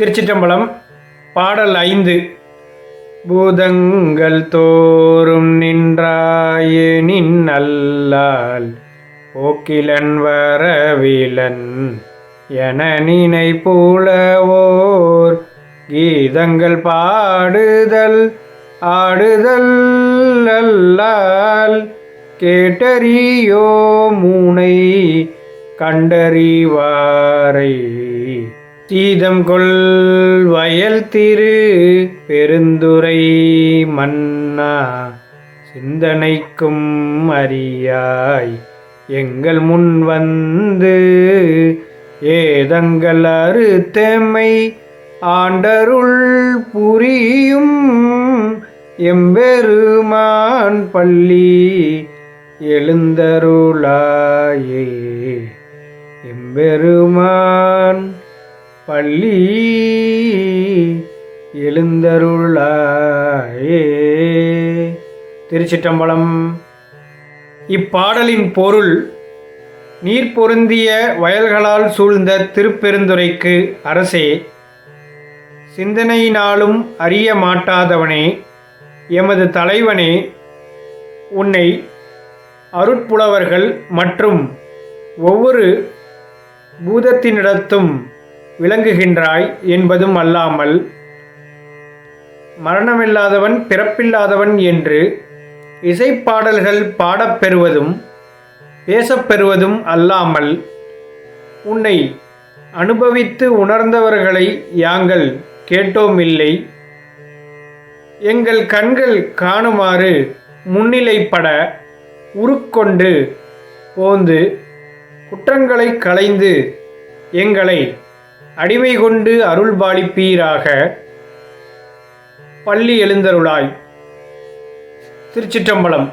திருச்சிற்றம்பலம் பாடல் ஐந்து. பூதங்கள் தோறும் நின்றாயே நின்னல்லால் போக்கிலன் வரவிலன் என நினைபூலவோர் கீதங்கள் பாடுதல் ஆடுதல் அல்லால் கேட்டறியோ மூனை கண்டறிவாரை. சீதம் கொள் வயல் திரு பெருந்துரை மன்னா. சிந்தனைக்கும் அறியாய் எங்கள் முன் வந்து ஏதங்கள் அறுத்தமை ஆண்டருள் புரியும் எம்பெருமான் பள்ளி எழுந்தருளாயே. எம்பெருமான் பள்ளி எழுந்தருளாயே. திருச்சிற்றம்பலம். இப்பாடலின் பொருள் நீர் பொருந்திய வயல்களால் சூழ்ந்த திருப்பெருந்துரைக்கு அரசே சிந்தனையினாலும் அறிய மாட்டாதவனே எமது தலைவனே உன்னை அருட்புலவர்கள் மற்றும் ஒவ்வொரு பூதத்தினிடத்தும் விளங்குகின்றாய் என்பதும் அல்லாமல் மரணமில்லாதவன் பிறப்பில்லாதவன் என்று இசைப்பாடல்கள் பாடப்பெறுவதும் பேசப்பெறுவதும் அல்லாமல் உன்னை அனுபவித்து உணர்ந்தவர்களை யாங்கள் கேட்டோமில்லை. எங்கள் கண்கள் காணுமாறு முன்னிலைப்பட உருக்கொண்டு போந்து குற்றங்களை களைந்து எங்களை அடிமை கொண்டு அருள்பாலிப்பீராக பள்ளி எழுந்தருளாய். திருச்சிற்றம்பலம்.